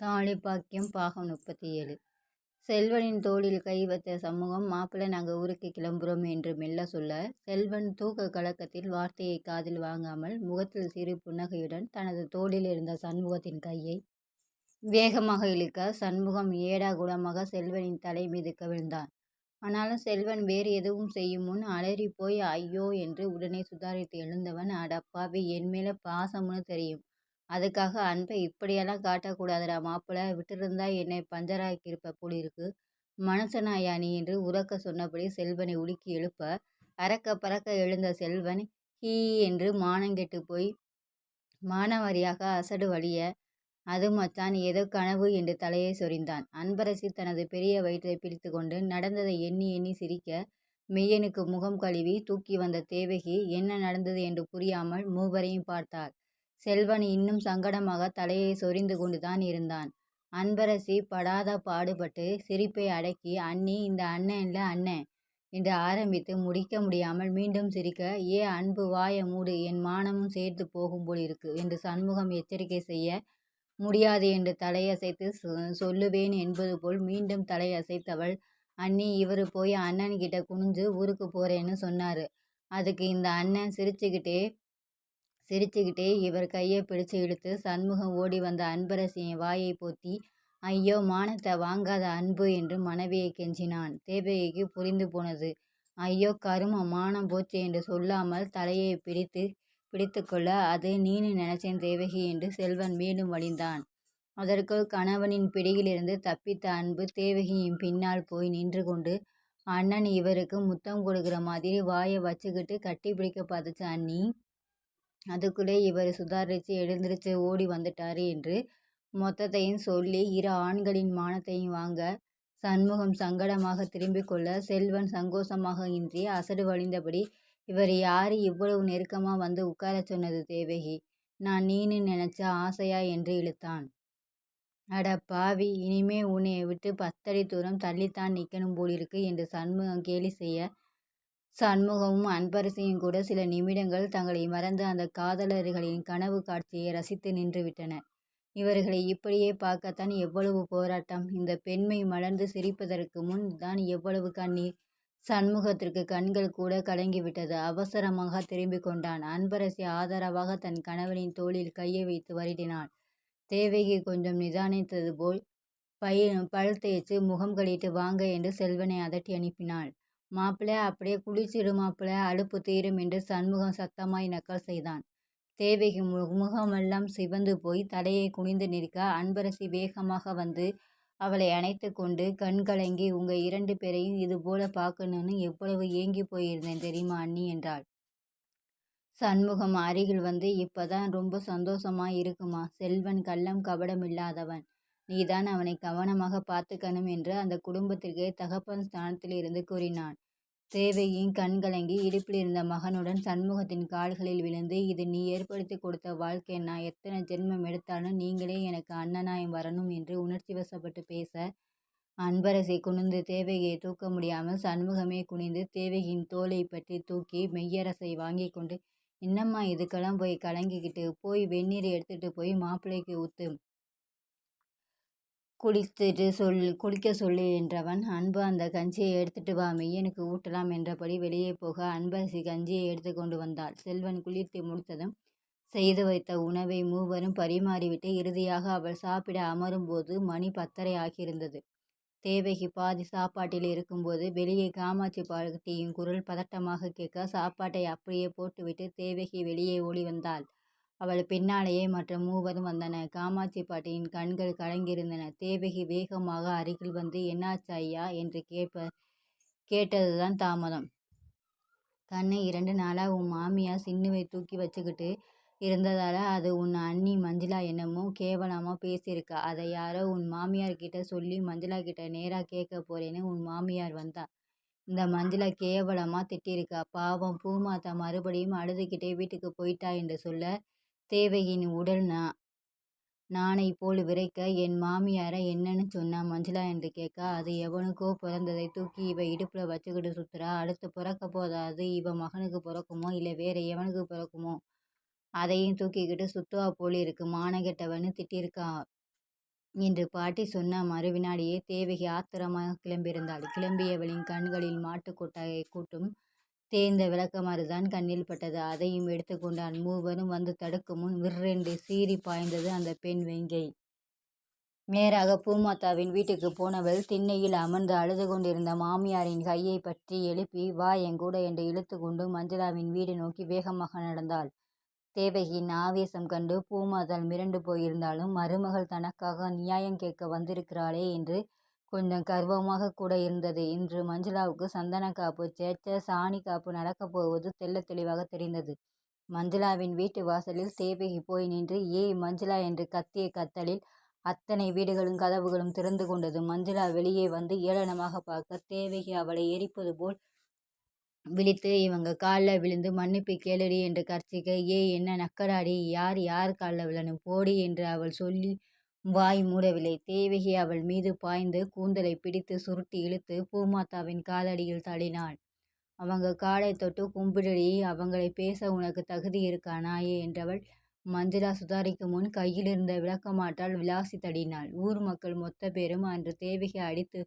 தாலிபாக்கியம் பாகம் முப்பத்தி ஏழு செல்வனின் தோளில் கை வைத்த சமூகம் மாப்பிள்ளை நாங்கள் ஊருக்கு கிளம்புறோம் என்று மெல்ல சொல்ல செல்வன் தூக்க கலக்கத்தில் வார்த்தையை காதில் வாங்காமல் முகத்தில் சிறு புன்னகையுடன் தனது தோளில் இருந்த சண்முகத்தின் கையை வேகமாக இழுக்க சண்முகம் ஏடா குடமாக செல்வனின் தலை மீது கவிழ்ந்தான். ஆனாலும் செல்வன் வேறு எதுவும் செய்யும் முன் அலறி போய் ஐயோ என்று உடனே சுதாரித்து எழுந்தவன் அடப்பாவி என் மேலே பாசம்னு தெரியும். அதுக்காக அன்பை இப்படியெல்லாம் காட்டக்கூடாதுடா மாப்பிள்ளை விட்டிருந்தா என்னை பஞ்சராக்கியிருப்ப போலிருக்கு. மனுஷனாயா நீ என்று உறக்க சொன்னபடி செல்வனை உலுக்கி எழுப்ப. அறக்க பறக்க எழுந்த செல்வன் ஹீ என்று மானங்கெட்டு போய் மானவரியாக அசடு வழிய. அது மச்சான் ஏதோ கனவு என்று தலையை சொரிந்தான். அன்பரசி தனது பெரிய வயிற்றை பிடித்து கொண்டு நடந்ததை எண்ணி எண்ணி சிரிக்க. மெய்யனுக்கு முகம் கழுவி தூக்கி வந்த தேவகி என்ன நடந்தது? என்று புரியாமல் மூவரையும் பார்த்தாள். செல்வன் இன்னும் சங்கடமாக தலையை சொரிந்து கொண்டுதான் இருந்தான். அன்பரசி படாத பாடுபட்டு சிரிப்பை அடக்கி அண்ணி இந்த அண்ணன் இல்லை அண்ணன் என்று ஆரம்பித்து முடிக்க முடியாமல் மீண்டும் சிரிக்க ஏ அன்பு வாய மூடு என் மானமும் சேர்த்து போகும் போலிருக்கு என்று சண்முகம் எச்சரிக்கை செய்ய முடியாது என்று தலையசைத்து சொல்லுவேன் என்பது போல் மீண்டும் தலையசைத்தவள் அண்ணி இவரு போய் அண்ணன் கிட்ட குனிஞ்சு ஊருக்கு போறேன்னு சொன்னாரு. அதுக்கு இந்த அண்ணன் சிரிச்சுக்கிட்டே சிரிச்சுக்கிட்டே இவர் கையை பிடிச்சு இழுத்து சண்முகம் ஓடி வந்த அன்பரசியின் வாயை போத்தி ஐயோ மானத்தை வாங்காத அன்பு என்று மனைவியை கெஞ்சினான். தேவகிக்கு புரிந்து போனது. ஐயோ கரும மானம் போச்சு என்று சொல்லாமல் தலையை பிடித்து பிடித்து கொள்ள அது நீனு நினைச்சேன் தேவகி என்று செல்வன் மேலும் வழிந்தான். அதற்குள் கணவனின் பிடியிலிருந்து தப்பித்த அன்பு தேவகியின் பின்னால் போய் நின்று கொண்டு அண்ணன் இவருக்கு முத்தம் கொடுக்குற மாதிரி வாயை வச்சுக்கிட்டு கட்டி பிடிக்க பார்த்துச்சு அண்ணி. அதுக்குள்ளே இவர் சுதாரித்து எழுந்திருச்சு ஓடி வந்துட்டாரு என்று மொத்தத்தையும் சொல்லி இரு ஆண்களின் மானத்தையும் வாங்க சண்முகம் சங்கடமாக திரும்பிக் கொள்ள செல்வன் சங்கோஷமாக இன்றி அசடு வழிந்தபடி இவர் யார் இவ்வளவு நெருக்கமா வந்து உட்காரச் சொன்னது தேவகி? நான் நீனு நினைச்ச ஆசையா? என்று இழுத்தான். அட பாவி இனிமே உன்னை விட்டு பத்தடி தூரம் தள்ளித்தான் நிற்கணும் போலிருக்கு என்று சண்முகம் கேலி செய்ய சண்முகமும் அன்பரசியும் கூட சில நிமிடங்கள் தங்களை மறந்து அந்த காதலர்களின் கனவு காட்சியை ரசித்து நின்றுவிட்டனர். இவர்களை இப்படியே பார்க்கத்தான் எவ்வளவு போராட்டம். இந்த பெண்மை மலர்ந்து சிரிப்பதற்கு முன் தான் எவ்வளவு கண்ணீர். சண்முகத்திற்கு கண்கள் கூட கலங்கிவிட்டது. அவசரமாக திரும்பிக் கொண்டான். அன்பரசி ஆதரவாக தன் கணவனின் தோளில் கையை வைத்து வருடினாள். தேவகி கொஞ்சம் நிதானித்தது போல் பல் தேய்ச்சு முகம் கழித்து வாங்க என்று செல்வனை அதட்டி அனுப்பினாள். மாப்பிள அப்படியே குளிச்சிடு மாப்பிள அலுப்பு தீரும் என்று சண்முகம் சத்தமாய் நக்கல் செய்தான். தேவகி முகமெல்லாம் சிவந்து போய் தலையை குனிந்து நிற்க அன்பரசி வேகமாக வந்து அவளை அணைத்து கொண்டு கண்கலங்கி உங்க இரண்டு பேரையும் இது போல பார்க்கணும்னு எவ்வளவு ஏங்கி போயிருந்தேன் தெரியுமா அண்ணி என்றாள். சண்முகம் அருகில் வந்து இப்பதான் ரொம்ப சந்தோஷமா இருக்குமா செல்வன் கள்ளம் கபடம் இல்லாதவன் நீதான் அவனை கவனமாக பார்த்துக்கணும் என்று அந்த குடும்பத்திற்கே தகப்பன் ஸ்தானத்திலிருந்து கூறினான். தேவையின் கண்கலங்கி இடுப்பில் இருந்த மகனுடன் சண்முகத்தின் கால்களில் விழுந்து இது நீ ஏற்படுத்தி கொடுத்த வாழ்க்கை நான் எத்தனை ஜென்மம் எடுத்தாலும் நீங்களே எனக்கு அண்ணனாய் வரணும் என்று உணர்ச்சி வசப்பட்டு பேச அன்பரசை குனிந்து தேவகியை தூக்க முடியாமல் சண்முகமே குனிந்து தேவகியின் தோலை பற்றி தூக்கி மெய்யரசை வாங்கி கொண்டு என்னம்மா இதுக்கெல்லாம் போய் கலங்கிக்கிட்டு போய் வெந்நீர் எடுத்துட்டு போய் மாப்பிள்ளைக்கு ஊத்து குளித்துட்டு சொல் குளிக்க சொல்லு என்றவன் அன்பு அந்த கஞ்சியை எடுத்துட்டு வா மெய்யனுக்கு ஊட்டலாம் என்றபடி வெளியே போக அன்பரசி கஞ்சியை எடுத்து கொண்டு வந்தாள். செல்வன் குளித்து முடித்ததும் செய்து வைத்த உணவை மூவரும் பரிமாறிவிட்டு இறுதியாக அவள் சாப்பிட அமரும்போது மணி பத்தரை ஆகியிருந்தது. தேவகி பாதி சாப்பாட்டில் இருக்கும்போது வெளியே காமாட்சி பாட்டியின் குரல் பதட்டமாக கேட்க சாப்பாட்டை அப்படியே போட்டுவிட்டு தேவகி வெளியே ஓடி வந்தாள். அவள் பின்னாலேயே மற்ற மூவரும் வந்தனர். காமாட்சி பாட்டியின் கண்கள் கலங்கியிருந்தன. தேவகி வேகமாக அருகில் வந்து என்னாச்சு ஐயா? என்று கேட்ப கேட்டதுதான் தாமதம். கண்ணை இரண்டு நாளாக உன் மாமியார் சின்னுவை தூக்கி வச்சுக்கிட்டு இருந்ததால அது உன் அண்ணி மஞ்சுளா என்னமோ கேவலமா பேசியிருக்கா. அதை யாரோ உன் மாமியார் கிட்ட சொல்லி மஞ்சுளா கிட்ட நேராக கேட்க போறேன்னு உன் மாமியார் வந்தா. இந்த மஞ்சுளா கேவலமாக திட்டியிருக்கா. பாவம் பூமாத்தா மறுபடியும் அழுதுகிட்டே வீட்டுக்கு போயிட்டா என்று சொல்ல தேவகியின் உடல் நானை போல் விரைக்க என் மாமியார என்னன்னு சொன்னா மஞ்சுளா என்று கேட்க அது எவனுக்கோ பிறந்ததை தூக்கி இவ இடுப்புல வச்சுக்கிட்டு சுத்துறா. அடுத்து பிறக்க போதாது. இவ மகனுக்கு பிறக்குமோ இல்லை வேற எவனுக்கு பிறக்குமோ? அதையும் தூக்கிக்கிட்டு சுத்துவா போல் இருக்கு. மானகெட்டவன்னு திட்டிருக்கா என்று பாட்டி சொன்ன மறுவினாடியே தேவகி ஆத்திரமாக கிளம்பியிருந்தாள். கிளம்பியவளின் கண்களில் மாட்டுக்கொட்டாயை கூட்டும் தேய்ந்த விளக்கமாறுதான் கண்ணில் பட்டது. அதையும் எடுத்துக்கொண்டான் மூவரும் வந்து தடுக்கும் முன் விர்ரென்று சீறி பாய்ந்தது அந்த பெண் வெங்கை நேராக பூமாத்தாவின் வீட்டுக்கு போனவள் திண்ணையில் அமர்ந்து அழுது கொண்டிருந்த மாமியாரின் கையை பற்றி எழுப்பி வா எங்கூட என்று இழுத்து கொண்டு மஞ்சளாவின் வீடு நோக்கி வேகமாக நடந்தாள். தேவகியின் ஆவேசம் கண்டு பூமாத்தாள் மிரண்டு போயிருந்தாலும் மருமகள் தனக்காக நியாயம் கேட்க வந்திருக்கிறாளே என்று கொஞ்சம் கர்வமாக கூட இருந்தது. இன்று மஞ்சுளாவுக்கு சந்தனக்காப்பு சேச்ச சாணி காப்பு நடக்கப் போவது தெள்ளத் தெளிவாக தெரிந்தது. மஞ்சுளாவின் வீட்டு வாசலில் தேவகி போய் நின்று ஏய் மஞ்சுளா என்று கத்திய கத்தலில் அத்தனை வீடுகளும் கதவுகளும் திறந்து கொண்டது. மஞ்சுளா வெளியே வந்து ஏளனமாக பார்க்க தேவகி அவளை எரிப்பது போல் விழித்து இவங்க கால்ல விழுந்து மன்னிப்பு கேளுடி என்று கர்ச்சிக்க ஏய் என்ன நக்கராடி யார் யார் கால்ல விழணும் போடி என்று அவள் சொல்லி வாய் மூடவில்லை. தேவகி அவள் மீது பாய்ந்து கூந்தலை பிடித்து சுருட்டி இழுத்து பூமாத்தாவின் காலடியில் தள்ளினாள். அவங்க காலை தொட்டு கும்பிடடி அவங்களைப் பேச உனக்கு தகுதி இருக்கா நாயே என்றவள் மஞ்சுளா சுதாரிக்கும் முன் கையிலிருந்த விளக்கமாட்டால் விளாசி தடினாள் ஊர் மக்கள் மொத்த பேரும் அன்று தேவகி அடித்து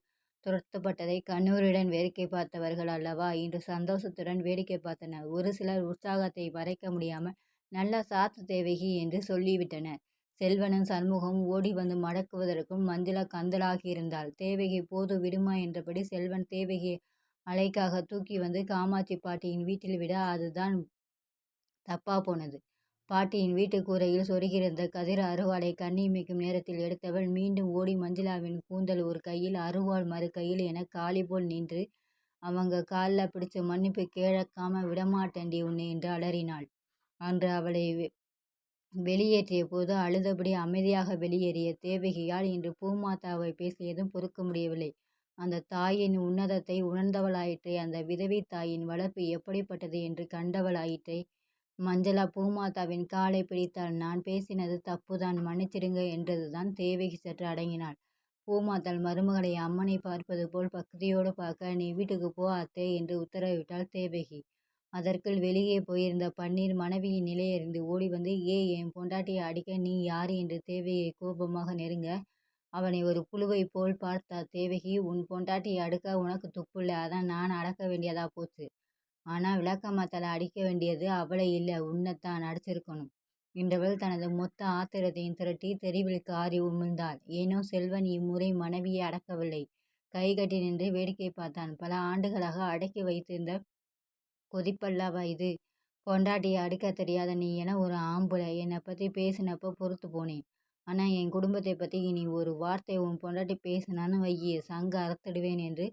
துரத்தப்பட்டதை கண்ணீருடன் வேடிக்கை பார்த்தவர்கள் அல்லவா இன்று சந்தோஷத்துடன் வேடிக்கை பார்த்தனர். ஒரு சிலர் உற்சாகத்தை மறைக்க முடியாமல் நல்லா சாத்து தேவகி என்று சொல்லிவிட்டனர். செல்வனும் சண்முகமும் ஓடி வந்து மடக்குவதற்குள் மஞ்சுளா கந்தலாகியிருந்தாள். தேவகி போது விடுமா என்றபடி செல்வன் தேவகி அலைக்காக தூக்கி வந்து காமாட்சி பாட்டியின் வீட்டில் விட அதுதான் தப்பா போனது. பாட்டியின் வீட்டு கூரையில் சொருகியிருந்த கதிர் அருவாளை கண்ணிமைக்கும் நேரத்தில் எடுத்தவள் மீண்டும் ஓடி மஞ்சுளாவின் கூந்தல் ஒரு கையில் அருவாள் மறு கையில் என காலி போல் நின்று அவங்க கால்ல பிடிச்சு மன்னிப்பு கேழக்காம விடமாட்டேண்டி உன்னை என்று அலறினாள். அன்று அவளை வெளியேற்றிய போது அழுதபடி அமைதியாக வெளியேறிய தேவகியால் இன்று பூமாதாவைப் பேசியதும் பொறுக்க முடியவில்லை. அந்தத் தாயின் உன்னதத்தை உணர்ந்தவளாயிற்றே அந்த விதவைத் தாயின் வளர்ப்பு எப்படிப்பட்டது என்று கண்டவளாயிற்றே. மஞ்சளா பூமாதாவின் காலைப் பிடித்தாள். நான் பேசினது தப்புதான் மன்னிச்சிடுங்க என்றதுதான் தேவகி சற்று அடங்கினாள். பூமாதாள் மருமகளை அம்மனைப் பார்ப்பது போல் பக்தியோடு பார்க்க நீ வீட்டுக்குப் போ அத்தே என்று உத்தரவிட்டாள் தேவகி. அதற்குள் வெளியே போயிருந்த பன்னீர் மனைவியின் நிலையறிந்து ஓடிவந்து ஏய் என் பொண்டாட்டியை அடிக்க நீ யார் என்று தேவையை கோபமாக நெருங்க அவனை ஒரு புழுவை போல் பார்த்தா தேவகி உன் பொண்டாட்டியை அடுக்க உனக்கு துப்புல்ல அதான் நான் அடக்க வேண்டியதா போச்சு. ஆனால் விளக்கமாத்தாள அடிக்க வேண்டியது அவளை இல்லை உன்னைத்தான் அடிச்சிருக்கணும் என்றவள் தனது மொத்த ஆத்திரத்தையும் திரட்டி தெருவில் காரி உமிழ்ந்தாள். ஏனோ செல்வன் இம்முறை மனைவியை அடக்கவில்லை. கைகட்டி நின்று வேடிக்கை பார்த்தான். பல ஆண்டுகளாக அடக்கி வைத்திருந்த கொதிப்பல்லவா இது. பொண்டாட்டியை அடுக்க தெரியாத நீ என ஒரு ஆம்புல என்னை பற்றி பேசினப்போ பொறுத்து போனேன். ஆனால் என் குடும்பத்தை பற்றி இனி ஒரு வார்த்தை உன் பொண்டாட்டி பேசினான்னு வையி சங்க அறுத்துடுவேன் என்று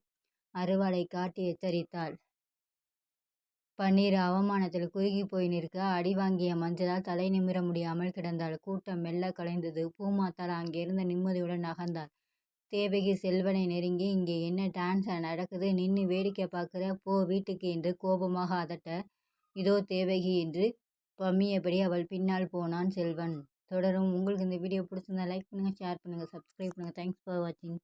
அறுவாளை காட்டி எச்சரித்தாள். பன்னீர் அவமானத்தில் குறுகி போய் நிற்க அடி வாங்கிய மஞ்சளால் தலை நிமிர முடியாமல் கிடந்தாள். கூட்டம் மெல்ல கலைந்தது. பூமாத்தாள் அங்கிருந்து நிம்மதியுடன் நகர்ந்தாள். தேவகி செல்வனை நெருங்கி இங்கே என்ன டான்ஸா நடக்குது? நின்று வேடிக்கை பார்க்குற போ வீட்டுக்கு என்று கோபமாக அதட்ட இதோ தேவகி என்று பம்மியபடி அவள் பின்னால் போனான் செல்வன். தொடரும். உங்களுக்கு இந்த வீடியோ பிடிச்சிருந்தா லைக் பண்ணுங்கள் ஷேர் பண்ணுங்கள் சப்ஸ்கிரைப் பண்ணுங்க. தேங்க்ஸ் ஃபார் வாட்சிங்